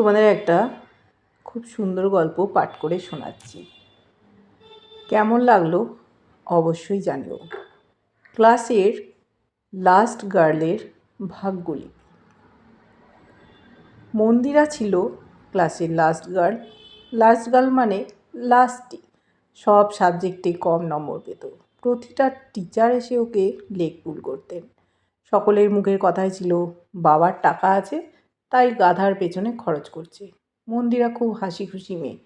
তোমাদের একটা খুব সুন্দর গল্প পাঠ করে শোনাচ্ছি। কেমন লাগল অবশ্যই জানিও। ক্লাসের লাস্ট গার্লের ভাগ্যলি। মন্দিরা ছিল ক্লাসের লাস্ট গার্ল। লাস্ট গার্ল মানে লাস্টই। সব সাবজেক্টে কম নম্বর পেত। প্রতিটা টিচার এসে ওকে লেগ পুল করতেন। সকলের মুখের কথাই ছিল, বাবার টাকা আছে তাই গাধার পেছনে খরচ করছে। মন্দিরা খুব হাসি খুশি মেয়ে।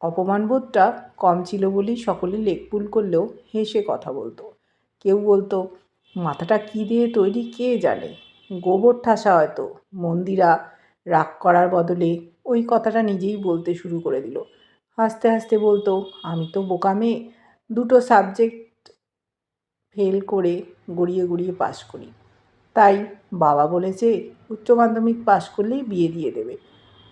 অপমানবোধটা কম ছিল বলেই সকলে লেগ পুল করলেও হেসে কথা বলতো। কেউ বলতো, মাথাটা কী দিয়ে তৈরি কে জানে? গোবর ঠাসা হয়তো। মন্দিরা রাগ করার বদলে ওই কথাটা নিজেই বলতে শুরু করে দিল। হাসতে হাসতে বলতো, আমি তো বোকা মেয়ে। দুটো সাবজেক্ট ফেল করে গড়িয়ে গড়িয়ে পাশ করি। তাই বাবা বলেছে, উচ্চ মাধ্যমিক পাশ করলেই বিয়ে দিয়ে দেবে।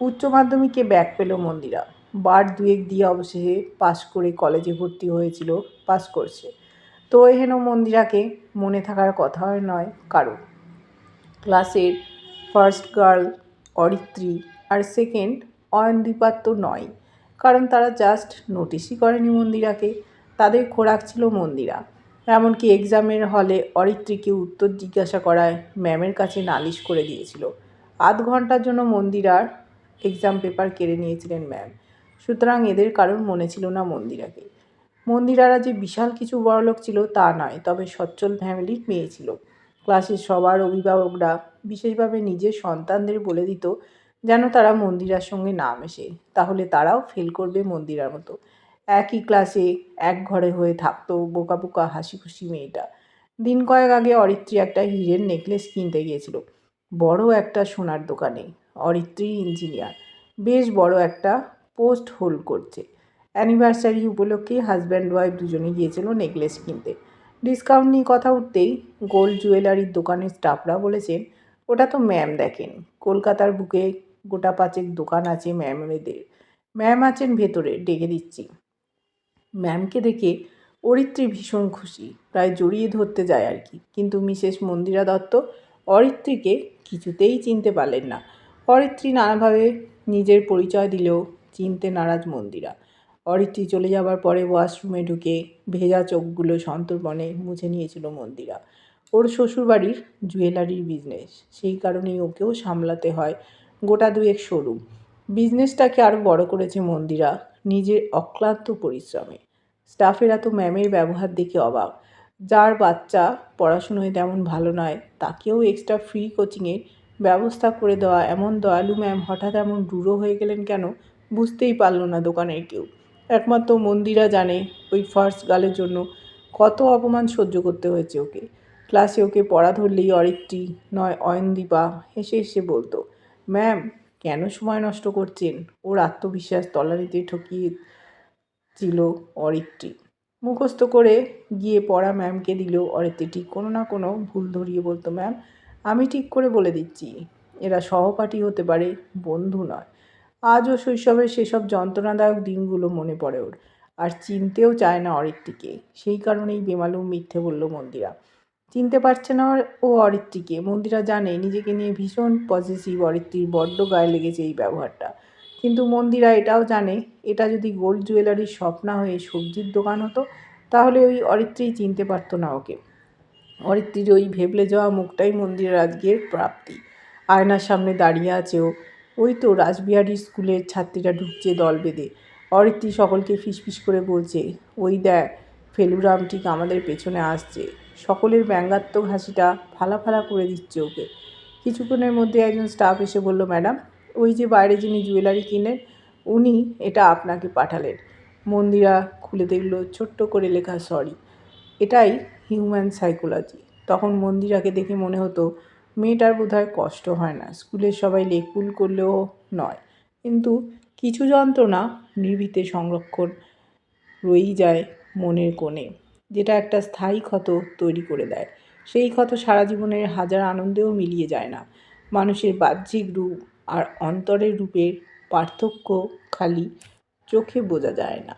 উচ্চ মাধ্যমিকে ব্যাক পেল মন্দিরা। বার দুয়েক দিয়ে অবশেষে পাশ করে কলেজে ভর্তি হয়েছিল পাস করছে। তো এহেন মন্দিরাকে মনে থাকার কথা নয় কারও। ক্লাসের ফার্স্ট গার্ল, অরিত্রী আর সেকেন্ড অয়নদীপার তো নয়, কারণ তারা জাস্ট নোটিশই করেনি মন্দিরাকে। তাদের খোরাক ছিল মন্দিরা। এমনকি এক্সামের হলে অরিত্রীকে উত্তর জিজ্ঞাসা করায় ম্যামের কাছে নালিশ করে দিয়েছিল। আধ ঘণ্টার জন্য মন্দিরার এক্সাম পেপার কেড়ে নিয়েছিলেন ম্যাম। সুতরাং এদের কারণ মনে ছিল না মন্দিরাকে। মন্দিরারা যে বিশাল কিছু বড়লোক ছিল তা নয়, তবে সচ্ছল ফ্যামিলির মেয়ে ছিল। ক্লাসের সবার অভিভাবকরা, বিশেষভাবে নিজের সন্তানদের বলে দিত, যেন তারা মন্দিরার সঙ্গে না মেশে। তাহলে তারাও ফেল করবে মন্দিরার মতো। একই ক্লাসে এক ঘরে হয়ে থাকতো বোকা বোকা হাসি খুশি মেয়েটা। দিন কয়েক আগে অরিত্রী একটা হিরের নেকলেস কিনতে গিয়েছিল। বড় একটা সোনার দোকানে। অরিত্রী ইঞ্জিনিয়ার। বেশ বড় একটা পোস্ট হোল্ড করছে। অ্যানিভার্সারি উপলক্ষে হাজব্যান্ড ওয়াইফ দুজনে গিয়েছিল নেকলেস কিনতে। ডিসকাউন্ট নিয়ে কথা উঠতেই গোল্ড জুয়েলারির দোকানের স্টাফরা বলেছেন, ওটা তো ম্যাম দেখেন। কলকাতার বুকে গোটা পাঁচেক দোকান আছে ম্যামেদের ম্যাম আছেন ভেতরে, ডেকে দিচ্ছি। ম্যামকে দেখে অরিত্রী ভীষণ খুশি, প্রায় জড়িয়ে ধরতে যায় আর কি। কিন্তু মিসেস মন্দিরা দত্ত অরিত্রীকে কিছুতেই চিনতে পারলেন না। অরিত্রী নানাভাবে নিজের পরিচয় দিলেও চিনতে নারাজ মন্দিরা। অরিত্রী চলে যাবার পরে ওয়াশরুমে ঢুকে ভেজা চোখগুলো সন্তর্পণে মুছে নিয়েছিল মন্দিরা। ওর শ্বশুরবাড়ির জুয়েলারির বিজনেস সেই কারণেই ওকেও সামলাতে হয় গোটা দুয়েক শোরুম বিজনেসটাকে আরও বড় করেছে মন্দিরা। নিজের অক্লান্ত পরিশ্রমে। স্টাফেরা তো ম্যামের ব্যবহার দেখে অবাক। যার বাচ্চা পড়াশুনোয় তেমন ভালো নয়, তাকেও এক্সট্রা ফ্রি কোচিংয়ের ব্যবস্থা করে দেওয়া এমন দয়ালু ম্যাম হঠাৎ এমন রূঢ় হয়ে গেলেন কেন? বুঝতেই পারল না দোকানের কেউ। একমাত্র মন্দিরা জানে ওই ফার্স্ট গার্লের জন্য কত অপমান সহ্য করতে হয়েছে ওকে। ক্লাসে ওকে পড়া ধরলেই অরিত্রী, নয় অয়নদীপা, হেসে হেসে বলতো, ম্যাম কেন সময় নষ্ট করছেন? ওর আত্মবিশ্বাস তলানিতে ঠকিয়ে ছিল অরিত্রী। মুখস্থ করে গিয়ে পড়া ম্যামকে অরিত্রী ঠিক কোনো না কোনো ভুল ধরিয়ে বলতো, ম্যাম, আমি ঠিক করে বলে দিচ্ছি। এরা সহপাঠী হতে পারে, বন্ধু নয়। আজও শৈশবের সেসব যন্ত্রণাদায়ক দিনগুলো মনে পড়ে ওর। আর চিনতেও চায় না অরিত্রীকে। সেই কারণেই বেমালুম মিথ্যে বলল মন্দিরা। চিনতে পারছে না ও অরিত্রীকে। মন্দিরা জানে নিজেকে নিয়ে ভীষণ পজিটিভ অরিত্রীর বড্ড গায়ে লেগেছে এই ব্যবহারটা। কিন্তু মন্দিরা এটাও জানে, এটা যদি গোল্ড জুয়েলারির স্বপ্না হয়ে সবজির দোকান হতো, তাহলে ওই অরিত্রী চিনতে পারতো না ওকে। অরিত্রীর ওই ভেবলে যাওয়া মুখটাই মন্দিরের আজকের প্রাপ্তি। আয়নার সামনে দাঁড়িয়ে আছে ও। ওই তো রাসবিহারী স্কুলের ছাত্রীরা ঢুকছে দল বেঁধে। অরিত্রী সকলকে ফিসফিস করে বলছে, ওই দেখ ফেলুরাম ঠিক আমাদের পেছনে আসছে। সকলের ব্যঙ্গাত্মক হাসিটা ফালা ফালা করে দিচ্ছে ওকে। কিছুক্ষণের মধ্যে একজন স্টাফ এসে বলল, ম্যাডাম, ওই যে বাইরে যিনি জুয়েলারি কিনেন, উনি এটা আপনাকে পাঠালেন। মন্দিরা খুলে দেখল, ছোট্ট করে লেখা সরি এটাই হিউম্যান সাইকোলজি তখন মন্দিরাকে দেখে মনে হতো, মেয়েটার বোধহয় কষ্ট হয় না, স্কুলের সবাই লেকপুল করলেও নয়। কিন্তু কিছু যন্ত্রণা নির্ভীতে সংরক্ষণ রয়েই যায় মনের কোণে। যেটা একটা স্থায়ী ক্ষত তৈরি করে দেয়। সেই ক্ষত সারা জীবনের হাজার আনন্দেও মিলিয়ে যায় না। মানুষের বাহ্যিক রূপ আর অন্তরের রূপের পার্থক্য খালি চোখে বোঝা যায় না।